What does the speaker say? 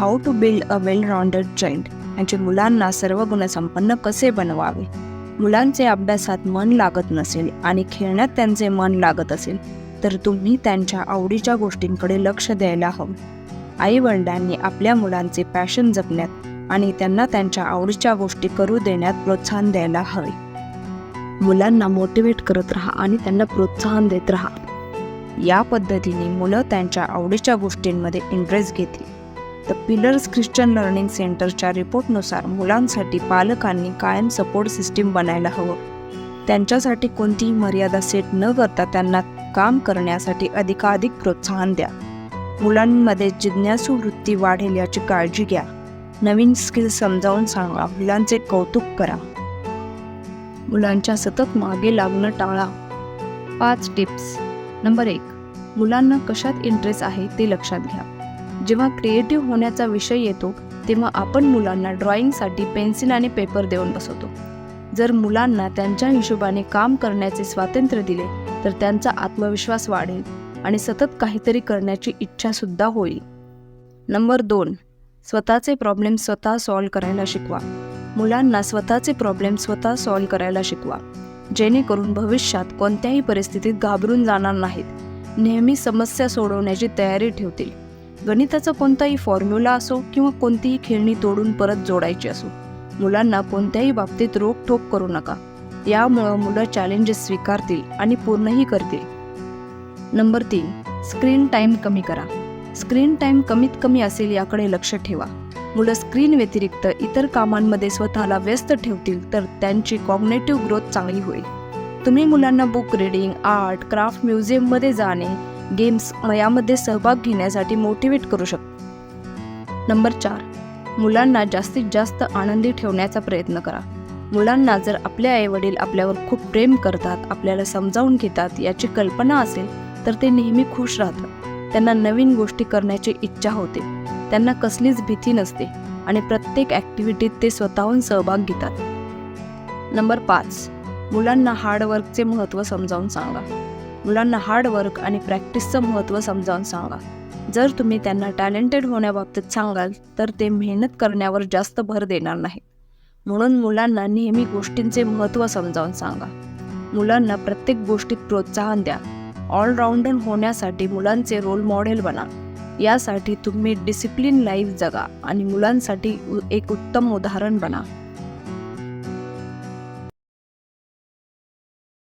How to build a well rounded child यांचे मुलांना सर्व गुणसंपन्न कसे बनवावे? मुलांचे अभ्यासात मन लागत नसेल आणि खेळण्यात त्यांचे मन लागत असेल तर तुम्ही त्यांच्या आवडीच्या गोष्टींकडे लक्ष द्यायला हवं. आई वडिलांनी आपल्या मुलांचे पॅशन जपण्यात आणि त्यांना त्यांच्या आवडीच्या गोष्टी करू देण्यात प्रोत्साहन द्यायला हवे. मुलांना मोटिवेट करत राहा आणि त्यांना प्रोत्साहन देत राहा. या पद्धतीने मुलं त्यांच्या आवडीच्या गोष्टींमध्ये इंटरेस्ट घेतील. द पिलर्स ख्रिश्चन लर्निंग सेंटरच्या रिपोर्टनुसार मुलांसाठी पालकांनी कायम सपोर्ट सिस्टीम बनायला हवं. त्यांच्यासाठी कोणतीही मर्यादा सेट न करता त्यांना काम करण्यासाठी अधिकाधिक प्रोत्साहन द्या. मुलांमध्ये जिज्ञासू वृत्ती वाढेल याची काळजी घ्या. नवीन स्किल समजावून सांगा. मुलांचे कौतुक करा. मुलांच्या सतत मागे लागणं टाळा. पाच टिप्स नंबर एक. मुलांना कशात इंटरेस्ट आहे ते लक्षात घ्या. जेव्हा क्रिएटिव्ह होण्याचा विषय येतो तेव्हा आपण मुलांना ड्रॉइंगसाठी पेन्सिल आणि पेपर देऊन बसवतो. जर मुलांना त्यांच्या हिशोबाने काम करण्याचे स्वातंत्र्य दिले तर त्यांचा आत्मविश्वास वाढेल आणि सतत काहीतरी करण्याची इच्छासुद्धा होईल. नंबर दोन स्वतःचे प्रॉब्लेम स्वतः सॉल्व्ह करायला शिकवा. मुलांना स्वतःचे प्रॉब्लेम स्वतः सॉल्व्ह करायला शिकवा. जेणेकरून भविष्यात कोणत्याही परिस्थितीत घाबरून जाणार नाहीत. नेहमी समस्या सोडवण्याची तयारी ठेवतील. गणिताचा कोणताही फॉर्म्युला असो किंवा कोणतीही खेळणी तोडून परत जोडायची असो मुलांना कोणत्याही बाबतीत रोकठोक करू नका. यामुळं मुलं चॅलेंजेस स्वीकारतील आणि पूर्णही करतील. नंबर तीन स्क्रीन टाईम कमी करा. स्क्रीन टाईम कमीत कमी असेल याकडे लक्ष ठेवा. मुलं स्क्रीन व्यतिरिक्त इतर कामांमध्ये स्वतःला व्यस्त ठेवतील तर त्यांची कॉग्नेटिव्ह ग्रोथ चांगली होईल. तुम्ही मुलांना बुक रिडिंग आर्ट क्राफ्ट म्युझियममध्ये जाणे गेम्स यामध्ये सहभाग घेण्यासाठी मोटिवेट करू शकतो नंबर चार मुलांना जास्तीत जास्त आनंदी ठेवण्याचा प्रयत्न करा. मुलांना जर आपले आईवडील आपल्यावर खूप प्रेम करतात आपल्याला समजावून घेतात याची कल्पना असेल तर ते नेहमी खुश राहतात. त्यांना नवीन गोष्टी करण्याची इच्छा होते. त्यांना कसलीच भीती नसते आणि प्रत्येक ॲक्टिव्हिटीत ते स्वतःहून सहभाग घेतात. नंबर पाच मुलांना हार्डवर्कचे महत्त्व समजावून सांगा. मुलांना हार्डवर्क आणि प्रॅक्टिसचं महत्त्व समजावून सांगा. जर तुम्ही त्यांना टॅलेंटेड होण्याबाबतीत सांगाल तर ते मेहनत करण्यावर जास्त भर देणार नाहीत. म्हणून मुलांना नेहमी गोष्टींचे महत्त्व समजावून सांगा. मुलांना प्रत्येक गोष्टीत प्रोत्साहन द्या. ऑलराऊंडर होण्यासाठी मुलांचे रोल मॉडेल बना. यासाठी तुम्ही डिसिप्लिन लाईफ जगा आणि मुलांसाठी एक उत्तम उदाहरण बना.